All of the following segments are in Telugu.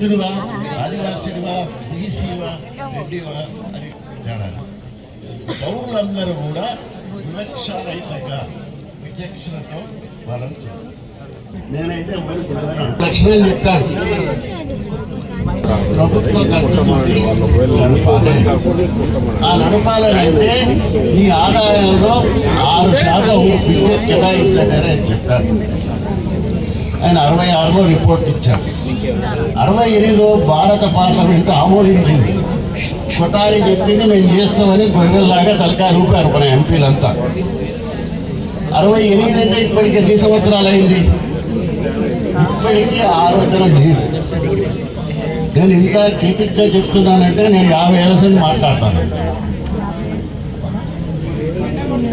దళితుడివా ఆదివాసిడివా బీసీవా? రెడ్డివా? అని తేడా పౌరులందరూ కూడా వివక్షరహితంగా విచక్షణతో వాళ్ళని చూడాలి. నేనైతే. లక్షణాలు చెప్పాను. ప్రభుత్వ ఖర్చుతోటి నడపాలి. ఆ నడపాలంటే ఈ ఆదాయంలో ఆరు శాతం విద్యుత్ కేటాయించండి అని చెప్పారు. ఆయన అరవై ఆరులో రిపోర్ట్ ఇచ్చారు. అరవై ఎనిమిదిలో భారత పార్లమెంట్ ఆమోదించింది. కొటారి చెప్పింది మేము చేస్తామని గొర్రెల్లాగా తలకాయ రూపారు మన ఎంపీలంతా. అరవై ఎనిమిది అంటే ఇప్పటికి ఎన్ని సంవత్సరాలు అయింది ఇప్పటికీ ఆలోచన లేదు. నేను ఇంత క్రిటిక్గా చెప్తున్నానంటే నేను యాభై ఏళ్ళ సంది మాట్లాడతాను.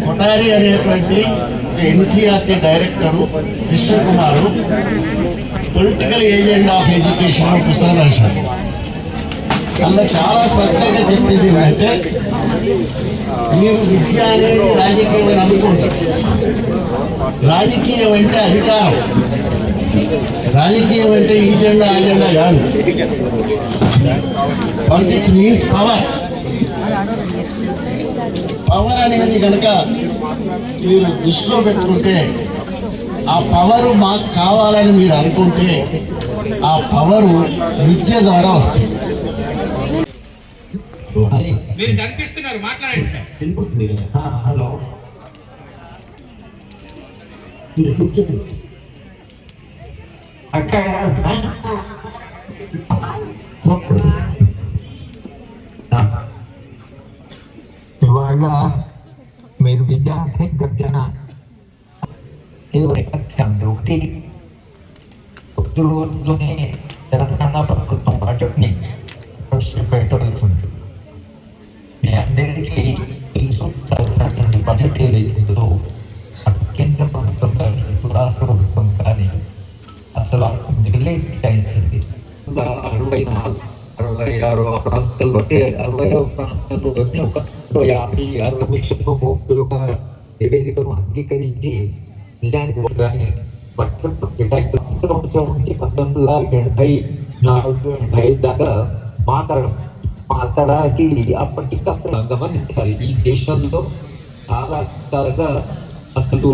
కొటారి అనేటువంటి NCERT director Krishnakumar political agent of education అని పుస్తకం రాశారు అందులో చాలా స్పష్టంగా చెప్పింది ఏంటంటే మీరు విద్య అనేది రాజకీయం అని అనుకుంటారు. రాజకీయం అంటే అధికారం. రాజకీయం అంటే ఈ జెండా ఆ జెండా కాదు. పాలిటిక్స్ మీన్స్ పవర్ పవర్ అనేది కనుక మీరు దృష్టిలో పెట్టుకుంటే ఆ పవరు మాకు కావాలని మీరు అనుకుంటే ఆ పవరు విద్య ద్వారా వస్తుంది. మీరు కనిపిస్తున్నారు మాట్లాడండి సార్. హలో. మీరు కూర్చోండి. అక్కడ. ఇవాళ ఒకటి కొద్ది రోజుల్లోనే తెలంగాణ ప్రభుత్వం బడ్జెట్ని ప్రవేశపెట్టవలసింది మీ అందరికీ తీసుకుంటాల్సినటువంటి బడ్జెట్ ఏదైతుందో అటు కేంద్ర ప్రభుత్వం కానీ ఇటు రాష్ట్ర ప్రభుత్వం కానీ అసలు మిగిలే కేటాయించింది ఇంకా అరవై నాలుగు అరవై ఆరు ప్రాంతాల్లో అంటే అరవై ఆరు ప్రాంతాల్లోనే ఒక యాభై అరవై శాతం ఒక నివేదికను అంగీకరించి నిజానికి ఒక దాన్ని నిజానికి కేటాయించిన సంవత్సరం నుంచి పంతొమ్మిది వందల ఎనభై నాలుగు ఎనభై ఐదు దాకా మాట్లాడడం మాట్లాడాలి అప్పటికప్పుడు గమనించాలి. ఈ దేశంలో చాలా రకాలుగా అసలు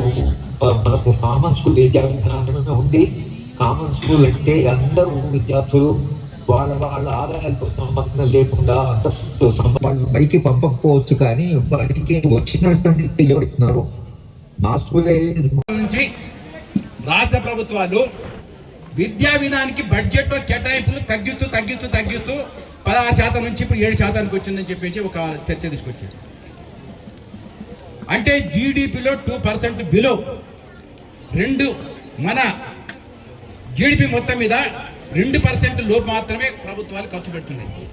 మనకు కామన్ స్కూల్ విద్యా విధానమే ఉంది. కామన్ స్కూల్ అంటే అందరూ విద్యార్థులు వాళ్ళ వాళ్ళ ఆదాయాలతో సంబంధం లేకుండా అంతస్తు సంబంధం. బయటికి పంపకపోవచ్చు కానీ బయటికి వచ్చినటువంటి తెలియబడుతున్నారు మా స్కూలే నుంచి రాష్ట్ర ప్రభుత్వాలు విద్యా విధానానికి బడ్జెట్ కేటాయింపులు తగ్గిస్తూ తగ్గిస్తూ తగ్గిస్తూ పదహారు శాతం నుంచి ఇప్పుడు ఏడు శాతానికి వచ్చిందని చెప్పేసి ఒక చర్చ తీసుకొచ్చారు. అంటే జీడిపిలో టూ పర్సెంట్ బిలో రెండు మన జీడిపి మొత్తం మీద రెండు పర్సెంట్ లోపు మాత్రమే ప్రభుత్వాలు ఖర్చు పెడుతున్నాయి.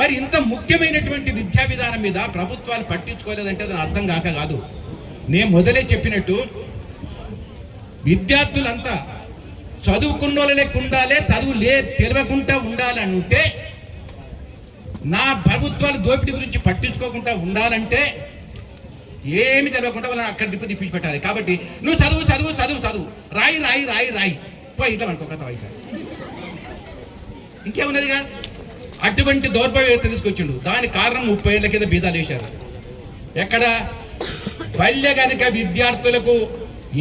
మరి ఇంత ముఖ్యమైనటువంటి విద్యా విధానం మీద ప్రభుత్వాలు పట్టించుకోలేదంటే దాని అర్థం కాక కాదు. నేను మొదలే చెప్పినట్టు విద్యార్థులంతా చదువుకున్న లెక్క ఉండాలి చదువు లే తెలియకుండా ఉండాలంటే నా ప్రభుత్వాలు దోపిడీ గురించి పట్టించుకోకుండా ఉండాలంటే ఏమి తెలియకుండా వాళ్ళని అక్కడ దిప్పు తిప్పించి పెట్టాలి. కాబట్టి నువ్వు చదువు చదువు చదువు చదువు. రాయి రాయి రాయి రాయి. పోయి ఇట్లా అనుకో కథ వాయిక ఇంకేమున్నదిగా? అటువంటి దౌర్భాగ్యత తీసుకొచ్చిండు. దాని కారణం ముప్పై ఏళ్ళ కింద బీదాలు వేశారు. ఎక్కడ? పల్లె గనుక విద్యార్థులకు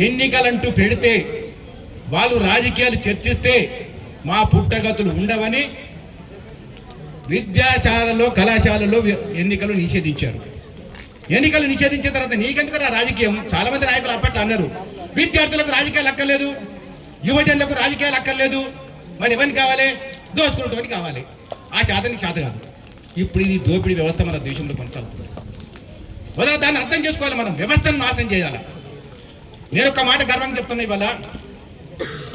ఎన్నికలంటూ పెడితే వాళ్ళు రాజకీయాలు చర్చిస్తే మా పుట్టగతులు ఉండవని విద్యాశాలలో కళాశాలలో ఎన్నికలు నిషేధించారు. ఎన్నికలు నిషేధించిన తర్వాత నీకెందుకు రాజకీయం? చాలా మంది నాయకులు అప్పట్లో అన్నారు విద్యార్థులకు రాజకీయాలు అక్కర్లేదు యువజనులకు రాజకీయాలు అక్కర్లేదు మరి ఎవరిని కావాలి? దోసుకున్నటువంటి కావాలి. ఆ చేతనికి చేత కాదు. ఇప్పుడు ఇది దోపిడీ వ్యవస్థ మన దేశంలో కొనసాగుతుంది. మొదలు దాన్ని అర్థం చేసుకోవాలి మనం. వ్యవస్థను నాశనం చేయాలి. నేను ఒక మాట గర్వంగా చెప్తున్నా ఇవాళ.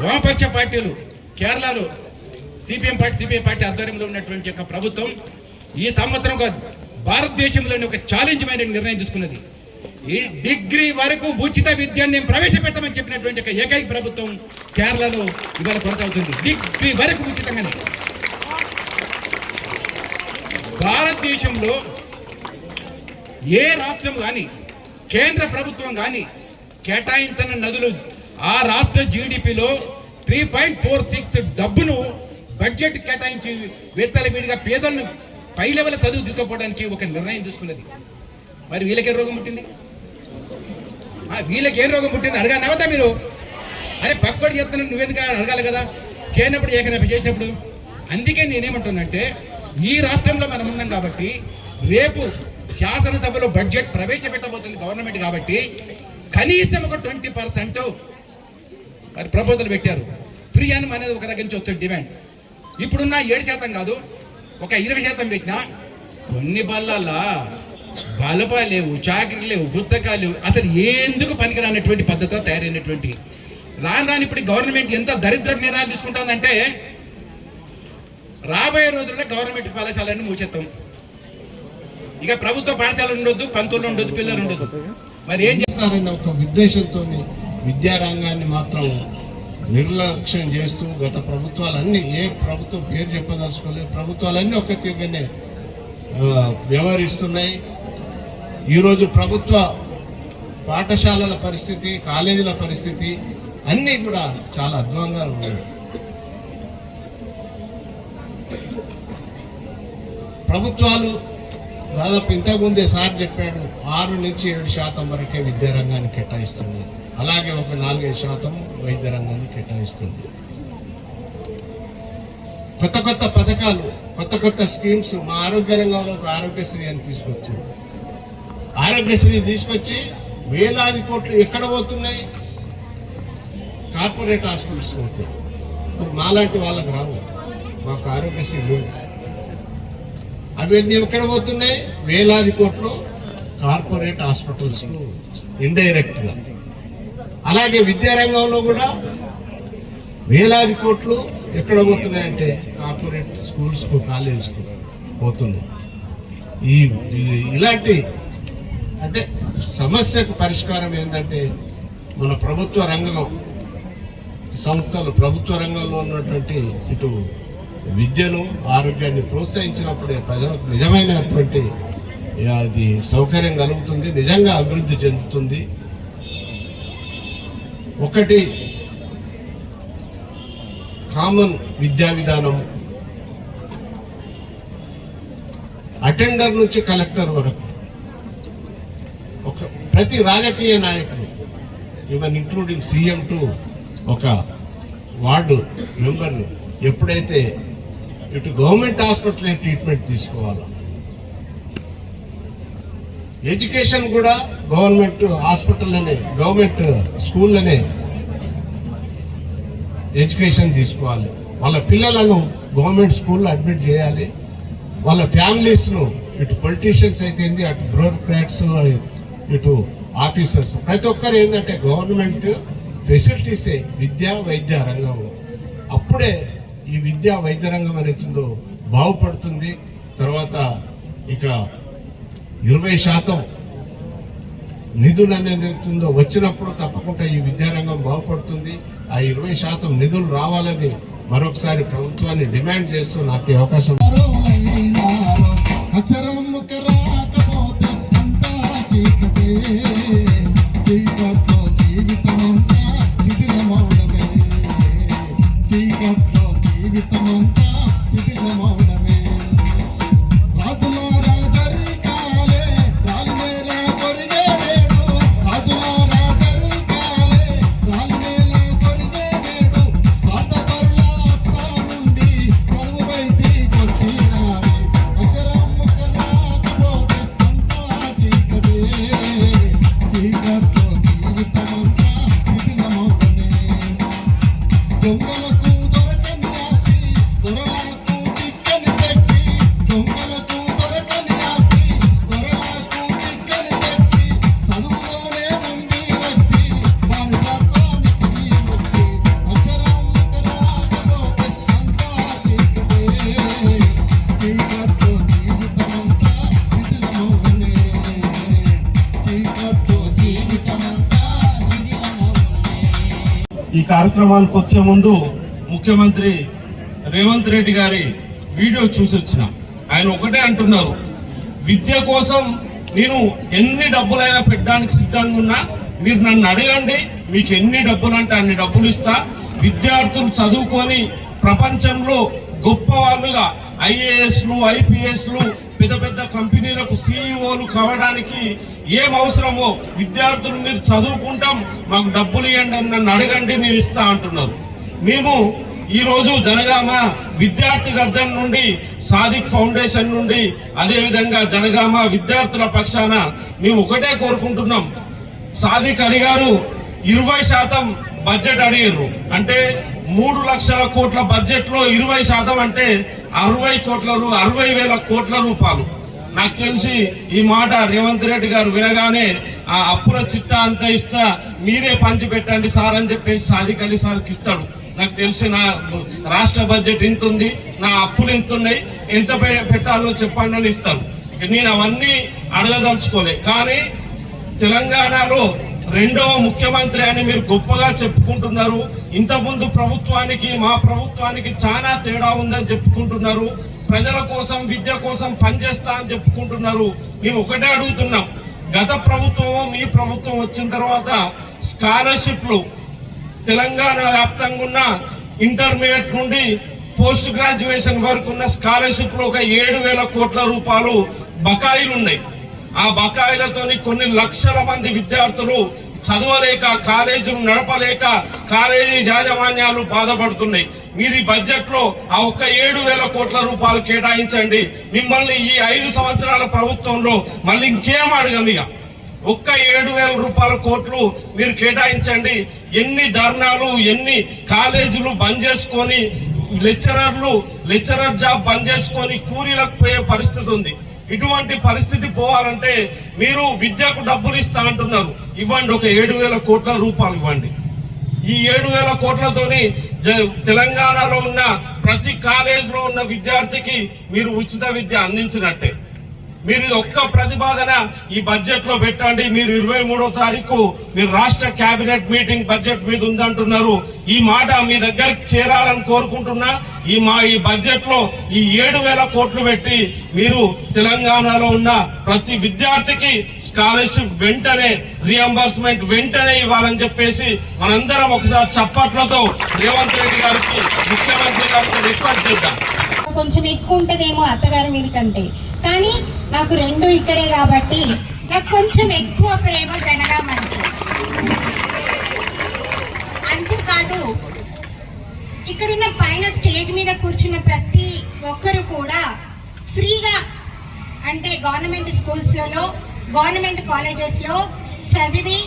వామపక్ష పార్టీలు కేరళలో సిపిఎం పార్టీ సిపిఐ పార్టీ ఆధ్వర్యంలో ఉన్నటువంటి యొక్క ప్రభుత్వం ఈ సంవత్సరం ఒక భారతదేశంలోని ఒక ఛాలెంజ్మైన నిర్ణయం తీసుకున్నది. ఈ డిగ్రీ వరకు ఉచిత విద్యను నేను ప్రవేశపెట్టమని చెప్పినటువంటి ఒక ఏకైక ప్రభుత్వం కేరళలో ఇవాళ కొనసాగుతుంది. డిగ్రీ వరకు ఉచితంగానే. భారతదేశంలో ఏ రాష్ట్రం కానీ కేంద్ర ప్రభుత్వం కానీ కేటాయించిన నదులు ఆ రాష్ట్ర జీడిపిలో త్రీ పాయింట్ ఫోర్ సిక్స్ డబ్బును బడ్జెట్ కేటాయించి వేత్తల వీడిగా పేదలను పై లెవెల్ చదువు దిక్కుపోవడానికి ఒక నిర్ణయం తీసుకున్నది. మరి వీళ్ళకి ఏం రోగం పుట్టింది? వీళ్ళకి ఏం రోగం పుట్టింది అడగనవదా మీరు? అరే పక్కోడు చెప్తున్నా నువ్వెందుకు అడగాలి కదా. చేయనప్పుడు ఏకనప్ప చేసినప్పుడు. అందుకే నేనేమంటున్నంటే ఈ రాష్ట్రంలో మనం ఉన్నాం కాబట్టి రేపు శాసనసభలో బడ్జెట్ ప్రవేశపెట్టబోతుంది గవర్నమెంట్ కాబట్టి కనీసం ఒక ట్వంటీ పర్సెంట్ మరి ప్రపోజల్ పెట్టారు. ఫ్రీ అని అనేది ఒక దగ్గర నుంచి వస్తుంది డిమాండ్. ఇప్పుడున్న ఏడు శాతం కాదు ఒక ఇరవై శాతం పెట్టినా కొన్ని బల్లల్లా బలపా లేవు చాకరీ లేవు పుస్తకాలు లేవు. అసలు ఎందుకు పనికిరానటువంటి పద్ధతిలో తయారైనటువంటి? రాను రాని ఇప్పుడు గవర్నమెంట్ ఎంత దరిద్ర నిర్ణయాలు తీసుకుంటుందంటే రాబోయే రోజుల్లో గవర్నమెంట్ పాఠశాలను మూసేస్తాం. ఇక ప్రభుత్వ పాఠశాలలు ఉండొద్దు పంతులు ఉండొద్దు పిల్లలు ఉండొద్దు. మరి ఏం చేస్తారన్న ఒక ఉద్దేశంతో విద్యారంగాన్ని మాత్రం నిర్లక్ష్యం చేస్తూ గత ప్రభుత్వాలన్నీ ఏ ప్రభుత్వం పేరు చెప్పదలుచుకోలేదు. ప్రభుత్వాలన్నీ ఒక తీరుగానే వ్యవహరిస్తున్నాయి. ఈరోజు ప్రభుత్వ పాఠశాలల పరిస్థితి కాలేజీల పరిస్థితి అన్నీ కూడా చాలా అద్భుతంగా ఉన్నాయి. ప్రభుత్వాలు దాదాపు ఇంతకుముందే సార్ చెప్పాడు ఆరు నుంచి ఏడు శాతం వరకే విద్యారంగాన్ని కేటాయిస్తుంది. అలాగే ఒక నాలుగైదు శాతం వైద్య రంగాన్ని కేటాయిస్తుంది. కొత్త కొత్త పథకాలు కొత్త కొత్త స్కీమ్స్ మా ఆరోగ్య రంగంలో ఒక ఆరోగ్యశ్రీ అని తీసుకొచ్చింది. ఆరోగ్యశ్రీ తీసుకొచ్చి వేలాది కోట్లు ఎక్కడ పోతున్నాయి? కార్పొరేట్ హాస్పిటల్స్ పోతాయి ఇప్పుడు మాలాంటి వాళ్ళకి రావు. మాకు ఆరోగ్యశ్రీ లేదు. అవన్నీ ఎక్కడ పోతున్నాయి? వేలాది కోట్లు కార్పొరేట్ హాస్పిటల్స్ ఇండైరెక్ట్గా అలాగే విద్యారంగంలో కూడా వేలాది కోట్లు ఎక్కడ పోతున్నాయంటే కార్పొరేట్ స్కూల్స్కు కాలేజ్కు పోతున్నాయి. ఈ ఈ- ఇలాంటి అంటే సమస్యకు పరిష్కారం ఏంటంటే మన ప్రభుత్వ రంగం సంస్థలు ప్రభుత్వ రంగంలో ఉన్నటువంటి ఇటు విద్యను ఆరోగ్యాన్ని ప్రోత్సహించినప్పుడే ప్రజలకు నిజమైనటువంటి అది సౌకర్యం కలుగుతుంది నిజంగా అభివృద్ధి చెందుతుంది. ఒకటి కామన్ విద్యా విధానం. అటెండర్ నుంచి కలెక్టర్ వరకు. ఒక ప్రతి రాజకీయ నాయకుడు ఈవెన్ ఇంక్లూడింగ్ సీఎం టు ఒక వార్డు మెంబర్ ఎప్పుడైతే ఇటు గవర్నమెంట్ హాస్పిటల్ ట్రీట్మెంట్ తీసుకోవాలా? ఎడ్యుకేషన్ కూడా గవర్నమెంట్ హాస్పిటల్లోనే గవర్నమెంట్ స్కూల్లోనే ఎడ్యుకేషన్ తీసుకోవాలి. వాళ్ళ పిల్లలను గవర్నమెంట్ స్కూల్లో అడ్మిట్ చేయాలి. వాళ్ళ ఫ్యామిలీస్ను ఇటు పొలిటీషియన్స్ అయితేంది అటు బ్యూరోక్రాట్స్ ఇటు ఆఫీసర్స్. ప్రతి ఒక్కరు ఏంటంటే గవర్నమెంట్ ఫెసిలిటీసే విద్యా వైద్య రంగంలో. అప్పుడే ఈ విద్యా వైద్య రంగం అనేతుందో బాగుపడుతుంది. తర్వాత ఇక ఇరవై శాతం నిధులు అనేది ఉందో వచ్చినప్పుడు తప్పకుండా ఈ విద్యారంగం బాగుపడుతుంది. ఆ ఇరవై శాతం నిధులు రావాలని మరొకసారి ప్రభుత్వాన్ని డిమాండ్ చేస్తూ నాకు అవకాశం కార్యక్రమానికి వచ్చే ముందు ముఖ్యమంత్రి రేవంత్ రెడ్డి గారి వీడియో చూసి వచ్చిన. ఆయన ఒకటే అంటున్నారు విద్య కోసం నేను ఎన్ని డబ్బులైనా పెట్టడానికి సిద్ధంగా ఉన్నా మీరు నన్ను అడగండి మీకు ఎన్ని డబ్బులు అంటే అన్ని డబ్బులు ఇస్తా. విద్యార్థులు చదువుకొని ప్రపంచంలో గొప్ప వాళ్ళుగా ఐఏఎస్లు ఐపీఎస్లు పెద్ద పెద్ద కంపెనీలకు సీఈఓలు కావడానికి ఏం అవసరమో విద్యార్థులు మీరు చదువుకుంటాం మాకు డబ్బులు ఇవ్వండి అని నన్ను అడగండి మేము ఇస్తా అంటున్నారు. మేము ఈరోజు జనగామ విద్యార్థి గర్జన్ నుండి సాదిక్ ఫౌండేషన్ నుండి అదేవిధంగా జనగామ విద్యార్థుల పక్షాన మేము ఒకటే కోరుకుంటున్నాం. సాదిక్ అలీ గారు ఇరవై శాతం బడ్జెట్ అడిగారు అంటే మూడు లక్షల కోట్ల బడ్జెట్లో ఇరవై శాతం అంటే అరవై కోట్ల అరవై వేల కోట్ల రూపాయలు. నాకు తెలిసి ఈ మాట రేవంత్ రెడ్డి గారు వినగానే ఆ అప్పుల చిట్టా అంతా ఇస్తా మీరే పంచి పెట్టండి సార్ అని చెప్పేసి సాదిక్ అలీ సార్కి ఇస్తాడు. నాకు తెలిసి నా రాష్ట్ర బడ్జెట్ ఇంత ఉంది నా అప్పులు ఇంత ఉన్నాయి ఎంత పెట్టాలో చెప్పండి అని ఇస్తాను నేను అవన్నీ అడగదలుచుకోలే. కానీ తెలంగాణలో రెండవ ముఖ్యమంత్రి అని మీరు గొప్పగా చెప్పుకుంటున్నారు. ఇంతకుముందు ప్రభుత్వానికి మా ప్రభుత్వానికి చాలా తేడా ఉందని చెప్పుకుంటున్నారు. ప్రజల కోసం విద్య కోసం పనిచేస్తా అని చెప్పుకుంటున్నారు. మేము ఒకటే అడుగుతున్నాం. గత ప్రభుత్వం మీ ప్రభుత్వం వచ్చిన తర్వాత స్కాలర్షిప్లు తెలంగాణ వ్యాప్తంగా ఉన్న ఇంటర్మీడియట్ నుండి పోస్ట్ గ్రాడ్యుయేషన్ వరకు ఉన్న స్కాలర్షిప్లు ఒక ఏడు వేల కోట్ల రూపాయలు బకాయిలు ఉన్నాయి. ఆ బకాయిలతోని కొన్ని లక్షల మంది విద్యార్థులు చదవలేక కాలేజీలు నడపలేక కాలేజీ యాజమాన్యాలు బాధపడుతున్నాయి. మీరు ఈ బడ్జెట్లో ఆ ఒక్క ఏడు వేల కోట్ల రూపాయలు కేటాయించండి. మిమ్మల్ని ఈ ఐదు సంవత్సరాల ప్రభుత్వంలో మళ్ళీ ఇంకేం అడగం ఇక. ఒక్క ఏడు వేల రూపాయల కోట్లు మీరు కేటాయించండి. ఎన్ని ధర్నాలు ఎన్ని కాలేజీలు బంద్ చేసుకొని లెక్చరర్లు లెక్చరర్ జాబ్ బంద్ చేసుకొని కూలీలకు పోయే పరిస్థితి ఉంది. ఇటువంటి పరిస్థితి పోవాలంటే మీరు విద్యకు డబ్బులు ఇస్తా అంటున్నారు. ఇవ్వండి ఒక ఏడు వేల కోట్ల రూపాయలు ఇవ్వండి. ఈ ఏడు వేల కోట్లతోని జ- తెలంగాణలో ఉన్న ప్రతి కాలేజీలో ఉన్న విద్యార్థికి మీరు ఉచిత విద్య అందించినట్టే. మీరు ఇది ఒక్క ప్రతిపాదన ఈ బడ్జెట్లో పెట్టండి. మీరు ఇరవై మూడో తారీఖు మీరు రాష్ట్ర కేబినెట్ మీటింగ్ బడ్జెట్ మీద ఉందంటున్నారు. ఈ మాట మీ దగ్గరికి చేరాలని కోరుకుంటున్నా. ఈ మా ఈ బడ్జెట్లో ఈ ఏడు వేల కోట్లు పెట్టి మీరు తెలంగాణలో ఉన్న ప్రతి విద్యార్థికి స్కాలర్షిప్ వెంటనే రియంబర్స్మెంట్ వెంటనే ఇవ్వాలని చెప్పేసి మనందరం ఒకసారి చప్పట్లతో రేవంత్ రెడ్డి గారికి ముఖ్యమంత్రి గారికి రిక్వెస్ట్ చేద్దాం. కొంచెం ఎక్కువ ఉంటదేమో అత్తగారి మీద కంటే. కానీ నాకు రెండు ఇక్కడే కాబట్టి నాకు కొంచెం ఎక్కువ ప్రేమ జనగామంటే అంతేకాదు ఇక్కడున్న పైన స్టేజ్ మీద కూర్చున్న ప్రతి ఒక్కరు కూడా ఫ్రీగా అంటే గవర్నమెంట్ స్కూల్స్లలో గవర్నమెంట్ కాలేజెస్లో చదివి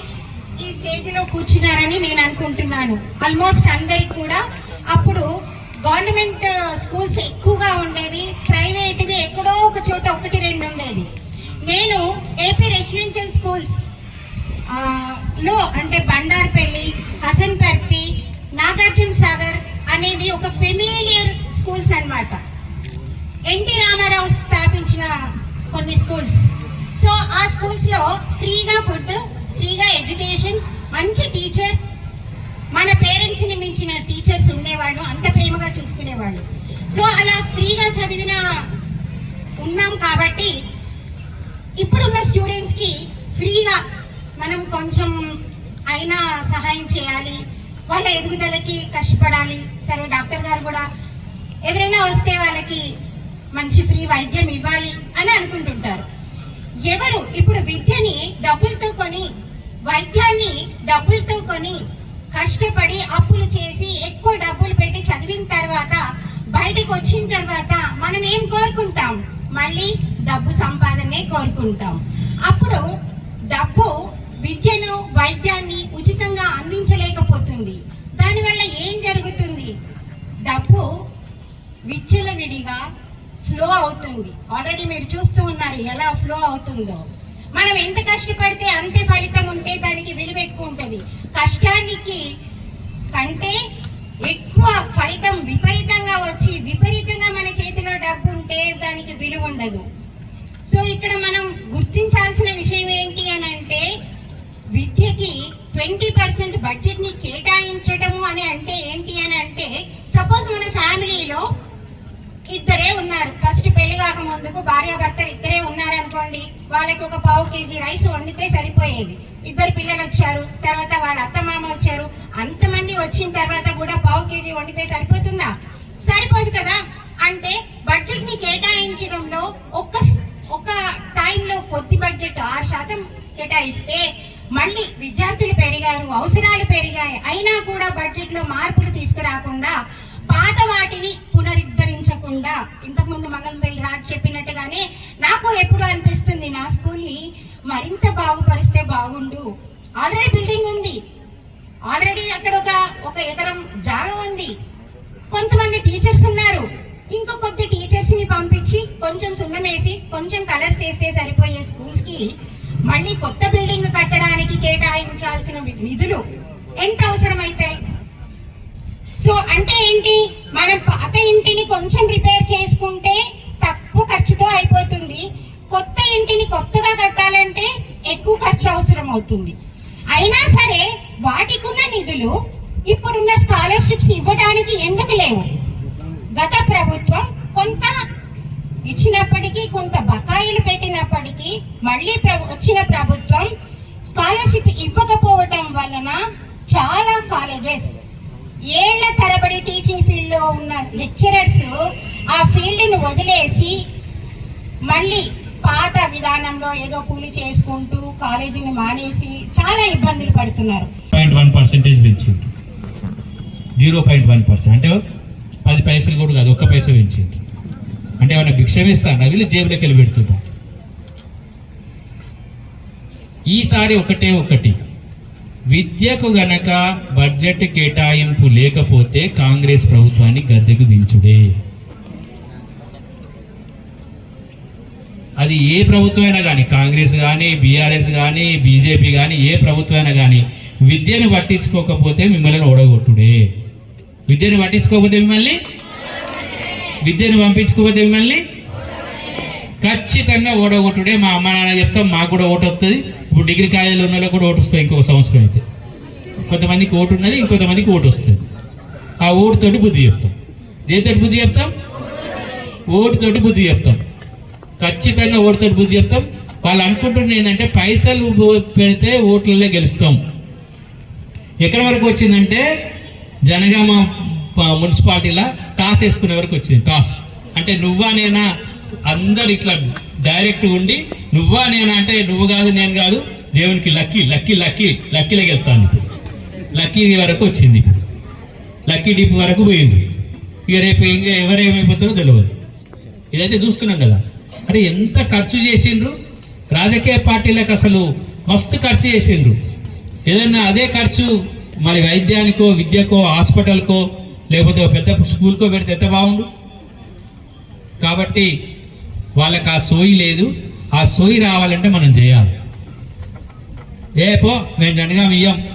ఈ స్టేజ్లో కూర్చున్నారని నేను అనుకుంటున్నాను. ఆల్మోస్ట్ అందరికి కూడా. అప్పుడు గవర్నమెంట్ స్కూల్స్ ఎక్కువగా ఉండేవి ప్రైవేట్వి ఎక్కడో ఒక చోట ఒకటి రెండు ఉండేది. నేను ఏపీ రెసిడెన్షియల్ స్కూల్స్లో అంటే బండార్పల్లి హసన్పర్తి నాగార్జున సాగర్ అనేవి ఒక ఫెమిలియర్ స్కూల్స్ అన్నమాట. ఎన్టీ రామారావు స్థాపించిన కొన్ని స్కూల్స్. సో ఆ స్కూల్స్లో ఫ్రీగా ఫుడ్ ఫ్రీగా ఎడ్యుకేషన్ మంచి టీచర్ మన పేరెంట్స్ని మించిన టీచర్స్ ఉండేవాళ్ళు అంత ప్రేమగా చూసుకునేవాళ్ళు. సో అలా ఫ్రీగా చదివిన ఉన్నాం కాబట్టి ఇప్పుడున్న స్టూడెంట్స్కి ఫ్రీగా మనం కొంచెం అయినా సహాయం చేయాలి. వాళ్ళ ఎదుగుదలకి కష్టపడాలి. సరే డాక్టర్ గారు కూడా ఎవరైనా వస్తే వాళ్ళకి మంచి ఫ్రీ వైద్యం ఇవ్వాలి అని అనుకుంటుంటారు. ఎవరు ఇప్పుడు విద్యని డబ్బులతో కొని వైద్యాన్ని డబ్బులతో కొని కష్టపడి అప్పులు చేసి ఎక్కువ డబ్బులు పెట్టి చదివిన తర్వాత బయటకు వచ్చిన తర్వాత మనం ఏం కోరుకుంటాం? మళ్ళీ డబ్బు సంపాదనే కోరుకుంటాం. అప్పుడు డబ్బు విద్యను వైద్యాన్ని ఉచితంగా అందించలేకపోతుంది. దానివల్ల ఏం జరుగుతుంది? డబ్బు విచ్చలవిడిగా ఫ్లో అవుతుంది. ఆల్రెడీ మీరు చూస్తూ ఉన్నారు ఎలా ఫ్లో అవుతుందో. మనం ఎంత కష్టపడితే అంతే ఫలితం ఉంటే దానికి విలువ ఎక్కువ ఉంటుంది. కష్టానికి కంటే ఎక్కువ ఫలితం విపరీతంగా వచ్చి విపరీతంగా ఉంటే దానికి విలువ ఉండదు. సో ఇక్కడ మనం గుర్తించాల్సిన విషయం ఏంటి అని అంటే విద్యకి ట్వంటీ పర్సెంట్ బడ్జెట్ని కేటాయించడము అని అంటే ఏంటి అని అంటే సపోజ్ మన ఫ్యామిలీలో ఇద్దరే ఉన్నారు. ఫస్ట్ పెళ్ళి కాక ముందుకు భార్యాభర్తలు ఇద్దరే ఉన్నారు అనుకోండి వాళ్ళకి ఒక పావు కేజీ రైస్ వండితే సరిపోయేది. ఇద్దరు పిల్లలు వచ్చారు తర్వాత వాళ్ళ అత్తమామ వచ్చారు. అంతమంది వచ్చిన తర్వాత కూడా పావు కేజీ వండితే సరిపోతుందా? సరిపోదు కదా. అంటే బడ్జెట్ని కేటాయించడంలో ఒక్క ఒక టైంలో కొద్ది బడ్జెట్ ఆరు శాతం కేటాయిస్తే మళ్ళీ విద్యార్థులు పెరిగారు అవసరాలు పెరిగాయి. అయినా కూడా బడ్జెట్లో మార్పులు తీసుకురాకుండా పాత వాటిని పునరుద్ధరించకుండా ఇంతకుముందు మంగళంపల్లి రాజ్ చెప్పినట్టుగానే నాకు ఎప్పుడు అనిపిస్తుంది నా స్కూల్ని మరింత బాగుపరిస్తే బాగుండు. ఆల్రెడీ బిల్డింగ్ ఉంది. ఆల్రెడీ అక్కడ ఒక ఒక ఎకరం జాగా ఉంది. కొంతమంది టీచర్స్ ఉన్నారు ఇంకో కొద్ది టీచర్స్ని పంపించి కొంచెం సున్నం వేసి కొంచెం కలర్స్ వేస్తే సరిపోయే స్కూల్స్కి మళ్ళీ కొత్త బిల్డింగ్ కట్టడానికి కేటాయించాల్సిన నిధులు ఎంత అవసరమవుతాయి సో అంటే ఏంటి? మనం పాత ఇంటిని కొంచెం రిపేర్ చేసుకుంటే తక్కువ ఖర్చుతో అయిపోతుంది. కొత్త ఇంటిని కొత్తగా కట్టాలంటే ఎక్కువ ఖర్చు అవసరం అవుతుంది అయినా సరే వాటికున్న నిధులు ఇప్పుడున్న స్కాలర్షిప్స్ ఇవ్వడానికి ఎందుకు లేవు? గత ప్రభుత్వం కొంత ఇచ్చినప్పటికీ కొంత బకాయిలు పెట్టినప్పటికీ మళ్ళీ ప్రభు వచ్చిన ప్రభుత్వం స్కాలర్షిప్ ఇవ్వకపోవటం వలన చాలా కాలేజెస్ ఏళ్ళ తరబడి టీచింగ్ ఫీల్డ్లో ఉన్న లెక్చరర్స్ ఆ ఫీల్డ్ని వదిలేసి మళ్ళీ పాత విధానంలో ఏదో కూలి చేసుకుంటూ కాలేజీని మానేసి చాలా ఇబ్బందులు పడుతున్నారు. పాయింట్ వన్ పర్సెంటేజ్ పెంచిండు జీరో పాయింట్ వన్ పర్సెంట్. అంటే పది పైసలు కూడా కాదు ఒక్క పైసా పెంచిండు అంటే ఏమైనా భిక్ష వేస్తాను వీళ్ళు జేబులోకి వెళ్ళి పెడుతుంటారు ఈసారి ఒకటే ఒకటి. విద్యకు గనక బడ్జెట్ కేటాయింపు లేకపోతే కాంగ్రెస్ ప్రభుత్వాన్ని గద్దెకు దించుడే. అది ఏ ప్రభుత్వమైనా కానీ కాంగ్రెస్ కానీ బీఆర్ఎస్ కానీ బీజేపీ కానీ ఏ ప్రభుత్వమైనా కానీ విద్యను పట్టించుకోకపోతే మిమ్మల్ని ఓడగొట్టుడే. విద్యను పట్టించుకోకపోతే మిమ్మల్ని విద్యను పంపించుకోకపోతే మిమ్మల్ని? ఖచ్చితంగా ఓడగొట్టుడే మా అమ్మ నాన్న చెప్తాం మాకు కూడా ఓటు వస్తుంది. ఇప్పుడు డిగ్రీ కాలేజీలో ఉన్న వాళ్ళకి కూడా ఓటు వస్తుంది ఇంకొక సంవత్సరం అయితే. కొంతమందికి ఓటు ఉన్నది ఇంకొంతమందికి ఓటు వస్తుంది. ఆ ఓటుతోటి బుద్ధి చెప్తాం. దేనితోటి బుద్ధి చెప్తాం? ఓటుతోటి బుద్ధి చెప్తాం. ఖచ్చితంగా ఓటుతోటి బుద్ధి చెప్తాం. వాళ్ళు అనుకుంటున్న ఏంటంటే పైసలు పెడితే ఓట్లలో గెలుస్తాం. ఎక్కడి వరకు వచ్చిందంటే జనగామ మున్సిపాలిటీలో టాస్ వేసుకునే వరకు వచ్చింది టాస్. అంటే నువ్వా నేనా? అందరు ఇట్లా డైరెక్ట్ ఉండి నువ్వా నేనా అంటే నువ్వు కాదు నేను కాదు దేవునికి లక్కీ లక్కీ లక్కీ లక్కీలోకి వెళ్తాను ఇప్పుడు. లక్కీ వరకు వచ్చింది లక్కీ డీప్ వరకు పోయింది ఇక రేపు ఇంకా ఎవరేమైపోతారో తెలియదు ఇదైతే చూస్తున్నాం కదా. అరే ఎంత ఖర్చు చేసిండ్రు? రాజకీయ పార్టీలకు అసలు మస్తు ఖర్చు చేసిండ్రు. ఏదన్నా అదే ఖర్చు మరి వైద్యానికో విద్యకో హాస్పిటల్కో లేకపోతే పెద్ద స్కూల్కో పెడితే ఎంత బాగుండు? కాబట్టి వాళ్ళకి ఆ సోయి లేదు. ఆ సోయి రావాలంటే మనం చేయాలి. ఏ పో మేము జనగాం ఇయ్యం.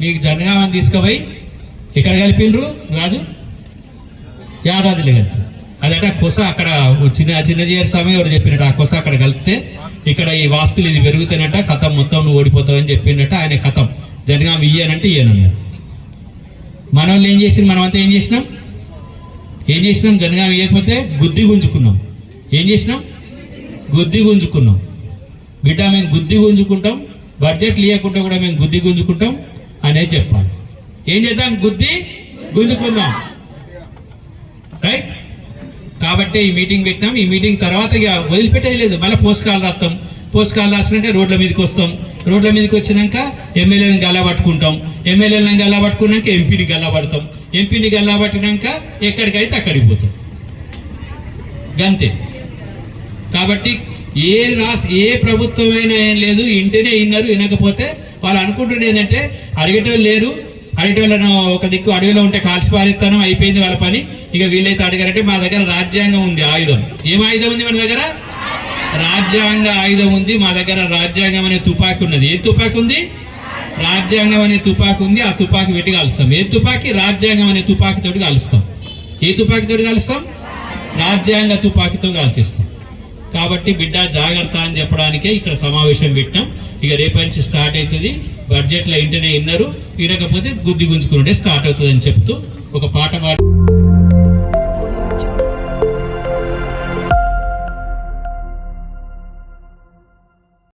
మీకు జనగామని తీసుకుపోయి ఇక్కడ కలిపిండ్రు రాజు? యాదాద్రిలో కలిపి. అదట కొస అక్కడ ఓ చిన్న చిన్న చేయర్ స్వామి ఎవరు చెప్పినట్టు ఆ కొస అక్కడ కలిపితే ఇక్కడ ఈ వాస్తులు ఇది పెరుగుతానట కథం మొత్తం నువ్వు ఓడిపోతావని చెప్పిండట ఆయన కథం. జనగాం ఇయ్యనంటే ఇయ్యనన్నాడు. మన వాళ్ళు ఏం చేసినాం మనం అంతా ఏం చేసినాం? ఏం చేసినాం? జనగాం ఇవ్వకపోతే గుద్ది గుంజుకున్నాం. ఏం చేసినాం? గుద్ది గుంజుకున్నాం. బిడ్డ మేము గుద్ది గుంజుకుంటాం. బడ్జెట్లు ఇవ్వకుండా కూడా మేము గుద్ది గుంజుకుంటాం అనేది చెప్పాలి. ఏం చేద్దాం? గుద్ది గుంజుకుందాం. రైట్? కాబట్టి ఈ మీటింగ్ పెట్టినాం. ఈ మీటింగ్ తర్వాత ఇక వదిలిపెట్టేది లేదు. మళ్ళీ పోస్కాలు రాస్తాం. పోస్కాలు కాల్ రాసినాక రోడ్ల మీదకి వస్తాం. రోడ్ల మీదకి వచ్చినాక ఎమ్మెల్యేని గల్లా పట్టుకుంటాం. ఎమ్మెల్యేలను గల్లా పట్టుకున్నాక ఎంపీని గల్లా పడతాం. ఎంపీని గల్లా పట్టినాక ఎక్కడికైతే అక్కడికి పోతాం. గంతే. కాబట్టి ఏ రాష్ట్ర ఏ ప్రభుత్వమైనా ఏం లేదు ఇంటనే విన్నారు వినకపోతే వాళ్ళు అనుకుంటున్నది ఏంటంటే అడిగేటోళ్ళు లేరు. అడిగేటోళ్ళను ఒక దిక్కు అడవిలో ఉంటే కాల్చి అయిపోయింది వాళ్ళ పని. ఇక వీళ్ళైతే అడిగారంటే మా దగ్గర రాజ్యాంగం ఉంది ఆయుధం. ఏం ఆయుధం ఉంది మన దగ్గర? రాజ్యాంగ ఆయుధం ఉంది మా దగ్గర రాజ్యాంగం అనే తుపాకి ఉన్నది. ఏ తుపాకి ఉంది? రాజ్యాంగం అనే తుపాకి ఉంది ఆ తుపాకి పెట్టి కలుస్తాం. ఏ తుపాకి? రాజ్యాంగం అనే తుపాకీతోటి కలుస్తాం. ఏ తుపాకీతోటి కలుస్తాం? రాజ్యాంగ తుపాకీతో కాల్చేస్తాం. కాబట్టి బిడ్డ జాగ్రత్త అని చెప్పడానికే ఇక్కడ సమావేశం పెట్టినాం. ఇక రేపటి నుంచి స్టార్ట్ అవుతుంది. బడ్జెట్లో ఇంటనే విన్నారు వినకపోతే గుద్ది గుంజుకుంటే స్టార్ట్ అవుతుంది అని చెప్తూ ఒక పాట పాడు